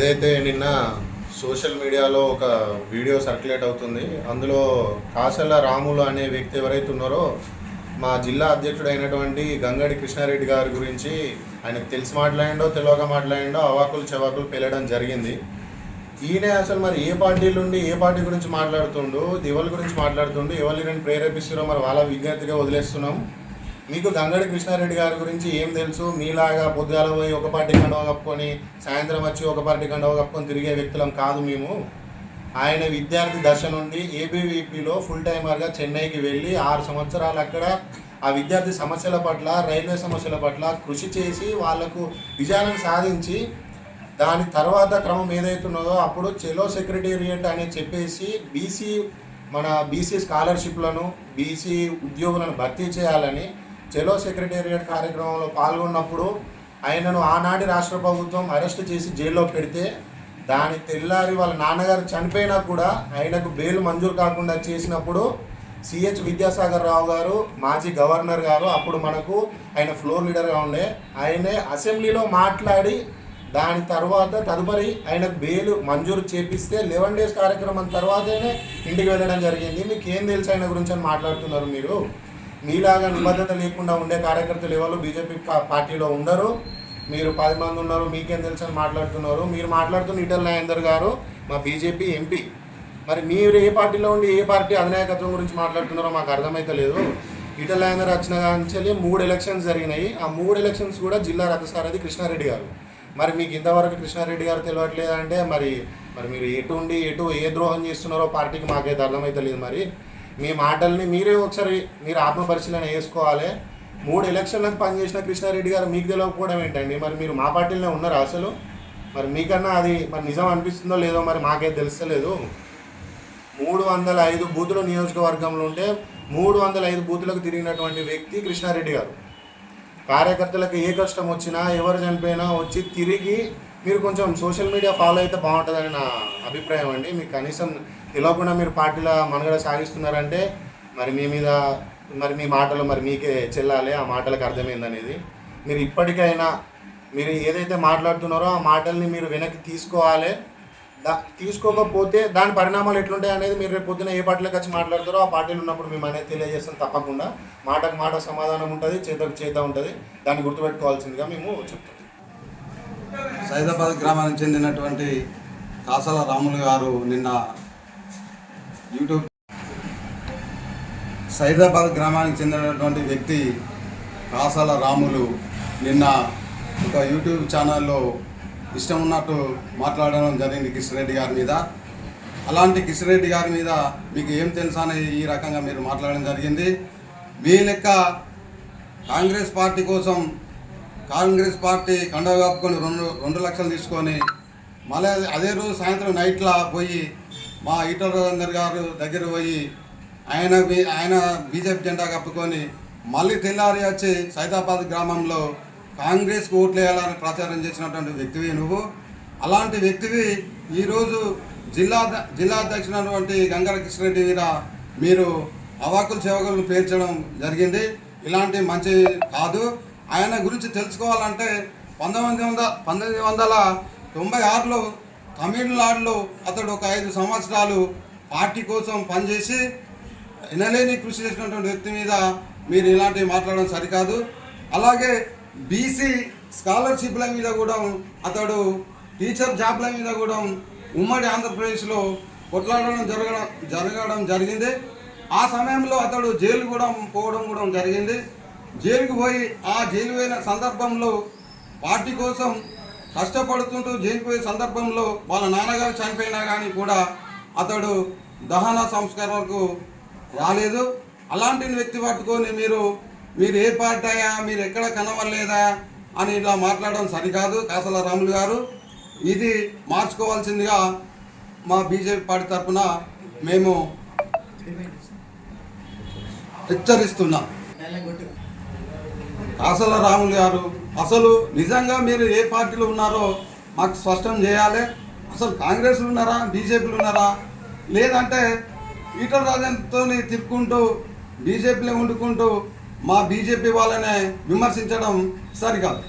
ఏదైతే నిన్న సోషల్ మీడియాలో ఒక వీడియో సర్క్యులేట్ అవుతుంది అందులో కాసల రాములు అనే వ్యక్తి ఎవరైతే ఉన్నారో మా జిల్లా అధ్యక్షుడు అయినటువంటి గంగడి కృష్ణారెడ్డి గారి గురించి ఆయనకు తెలిసి మాట్లాడిండో తెలియక మాట్లాడిండో అవాకులు చెవాకులు పెళ్ళడం జరిగింది. ఈయన అసలు మరి ఏ పార్టీ నుండి ఏ పార్టీ గురించి మాట్లాడుతుండు ఎవరి గురించి మాట్లాడుతుండు ఎవరిని నేను ప్రేరేపిస్తున్నారో మరి వాళ్ళ విజ్ఞప్తిగా వదిలేస్తున్నాం. మీకు గంగడి కృష్ణారెడ్డి గారి గురించి ఏం తెలుసు? మీలాగా పొద్దుగాల పోయి ఒక పార్టీ కండవ కప్పుకొని సాయంత్రం వచ్చి ఒక పార్టీ కండవ కప్పుకొని తిరిగే వ్యక్తులం కాదు మేము. ఆయన విద్యార్థి దశ నుండి ఏబీవీపీలో ఫుల్ టైమర్గా చెన్నైకి వెళ్ళి ఆరు సంవత్సరాలు అక్కడ ఆ విద్యార్థి సమస్యల పట్ల రైల్వే సమస్యల పట్ల కృషి చేసి వాళ్ళకు విజయాలను సాధించి దాని తర్వాత క్రమం ఏదైతున్నదో అప్పుడు చెలో సెక్రటేరియట్ అని చెప్పేసి బీసీ మన బీసీ స్కాలర్షిప్లను బీసీ ఉద్యోగులను భర్తీ చేయాలని చెలో సెక్రటేరియట్ కార్యక్రమంలో పాల్గొన్నప్పుడు ఆయనను ఆనాటి రాష్ట్ర ప్రభుత్వం అరెస్ట్ చేసి జైల్లో పెడితే దాని తెల్లారి వాళ్ళ నాన్నగారు చనిపోయినా కూడా ఆయనకు బెయిల్ మంజూరు కాకుండా చేసినప్పుడు సిహెచ్ విద్యాసాగర్ రావు గారు మాజీ గవర్నర్ గారు అప్పుడు మనకు ఆయన ఫ్లోర్ లీడర్గా ఉండే ఆయనే అసెంబ్లీలో మాట్లాడి దాని తర్వాత తదుపరి ఆయనకు బెయిల్ మంజూరు చేపిస్తే లెవెన్ డేస్ కార్యక్రమం తర్వాతనే ఇంటికి వెళ్ళడం జరిగింది. మీకు ఏం తెలుసు ఆయన గురించి అని మాట్లాడుతున్నారు మీరు? మీలాగా నిబద్ధత లేకుండా ఉండే కార్యకర్తలు ఎవరు? బీజేపీ పార్టీలో ఉండరు. మీరు పది మంది ఉన్నారు మీకేం తెలుసు అని మాట్లాడుతున్నారు. మీరు మాట్లాడుతున్న ఈటల నాయందర్ గారు మా బీజేపీ ఎంపీ. మరి మీరు ఏ పార్టీలో ఉండి ఏ పార్టీ అధినాయకత్వం గురించి మాట్లాడుతున్నారో మాకు అర్థమైతే లేదు. ఈటల నాయందర్ వచ్చిన కానీ మూడు ఎలక్షన్స్ జరిగినాయి. ఆ మూడు ఎలక్షన్స్ కూడా జిల్లా రథసారథి కృష్ణారెడ్డి గారు. మరి మీకు ఇంతవరకు కృష్ణారెడ్డి గారు తెలియట్లేదు అంటే మరి మరి మీరు ఎటు ఉండి ఎటు ఏ ద్రోహం చేస్తున్నారో పార్టీకి మాకైతే అర్థమైతే లేదు మరి. మీ మాటల్ని మీరే ఒకసారి మీరు ఆత్మపరిశీలన చేసుకోవాలి. మూడు ఎలక్షన్లకు పనిచేసిన కృష్ణారెడ్డి గారు మీకు తెలియకపోవడం ఏంటండి? మరి మీరు మా పార్టీలోనే ఉన్నారా అసలు? మరి మీకన్నా అది మరి నిజం అనిపిస్తుందో లేదో మరి మాకే తెలుస్తలేదు. మూడు వందల ఐదు బూతుల నియోజకవర్గంలో ఉంటే మూడు వందల ఐదు బూతులకు తిరిగినటువంటి వ్యక్తి కృష్ణారెడ్డి గారు. కార్యకర్తలకు ఏ కష్టం వచ్చినా ఎవరు చనిపోయినా వచ్చి తిరిగి మీరు కొంచెం సోషల్ మీడియా ఫాలో అయితే బాగుంటుందని నా అభిప్రాయం అండి. మీకు కనీసం తెలియకుండా మీరు పార్టీలో మనుగడ సాగిస్తున్నారంటే మరి మీ మీద మరి మీ మాటలు మరి మీకే చెల్లాలి. ఆ మాటలకు అర్థమైందనేది. మీరు ఇప్పటికైనా మీరు ఏదైతే మాట్లాడుతున్నారో ఆ మాటల్ని మీరు వెనక్కి తీసుకోవాలి. దా తీసుకోకపోతే దాని పరిణామాలు ఎట్లుంటాయి అనేది మీరు రేపు పొద్దున ఏ పార్టీలకు వచ్చి మాట్లాడతారో ఆ పార్టీలు ఉన్నప్పుడు మేము అనేది తెలియజేస్తాం తప్పకుండా. మాటకు మాట సమాధానం ఉంటుంది చేతకు చేత ఉంటుంది. దాన్ని గుర్తుపెట్టుకోవాల్సిందిగా మేము చెప్తాం సైదాబాద్ గ్రామానికి చెందినటువంటి కాసల రాములు గారు నిన్న యూట్యూబ్ సైదాబాద్ గ్రామానికి చెందినటువంటి వ్యక్తి కాసల రాములు నిన్న ఒక యూట్యూబ్ ఛానల్లో ఇష్టం ఉన్నట్టు మాట్లాడడం జరిగింది కిషన్రెడ్డి గారి మీద. అలాంటి కిషన్రెడ్డి గారి మీద మీకు ఏం తెలుసా అని ఈ రకంగా మీరు మాట్లాడడం జరిగింది. మీ లెక్క కాంగ్రెస్ పార్టీ కోసం కాంగ్రెస్ పార్టీ కండవ కప్పుకొని రెండు రెండు లక్షలు తీసుకొని మళ్ళీ అదే రోజు సాయంత్రం నైట్లో పోయి మా ఈటల రాజేందర్ గారు దగ్గర పోయి ఆయన ఆయన బీజేపీ జెండా కప్పుకొని మళ్ళీ తెల్లారి వచ్చి సైదాబాద్ గ్రామంలో కాంగ్రెస్కి ఓట్లు వేయాలని ప్రచారం చేసినటువంటి వ్యక్తివి నువ్వు. అలాంటి వ్యక్తివి ఈరోజు జిల్లా జిల్లా అధ్యక్షునటువంటి గంగర కృష్ణరెడ్డి మీద మీరు అవాకులు చెవకులు పేర్చడం జరిగింది. ఇలాంటి మంచి కాదు. ఆయన గురించి తెలుసుకోవాలంటే పంతొమ్మిది వందల పంతొమ్మిది వందల తొంభై ఆరులో తమిళనాడులో అతడు ఒక ఐదు సంవత్సరాలు పార్టీ కోసం పనిచేసి వినలేని కృషి చేసినటువంటి వ్యక్తి మీద మీరు ఇలాంటివి మాట్లాడడం సరికాదు. అలాగే బీసీ స్కాలర్షిప్ల మీద కూడా అతడు టీచర్ జాబ్ల మీద కూడా ఉమ్మడి ఆంధ్రప్రదేశ్లో కొట్లాడడం జరగడం జరగడం జరిగింది. ఆ సమయంలో అతడు జైలు కూడా పోవడం కూడా జరిగింది. జైలుకు పోయి ఆ జైలు పోయిన సందర్భంలో పార్టీ కోసం కష్టపడుతుంటూ జైలుకు పోయే సందర్భంలో వాళ్ళ నాన్నగారు చనిపోయినా కానీ కూడా అతడు దహన సంస్కరణకు రాలేదు. అలాంటి వ్యక్తి పట్టుకొని మీరు మీరు ఏ పార్టీ అయ్యా మీరు ఎక్కడ కనవలేదా అని ఇలా మాట్లాడడం సరికాదు. కాసల రాములు గారు ఇది మార్చుకోవాల్సిందిగా మా బీజేపీ పార్టీ తరఫున మేము హెచ్చరిస్తున్నాం. కాసల రాములు గారు అసలు నిజంగా మీరు ఏ పార్టీలో ఉన్నారో మాకు స్పష్టం చేయాలి. అసలు కాంగ్రెస్లో ఉన్నారా బీజేపీలు ఉన్నారా? లేదంటే ఈటల రాజంతో తిప్పుకుంటూ బీజేపీలో వండుకుంటూ మా బీజేపీ వాళ్ళనే విమర్శించడం సరికాదు.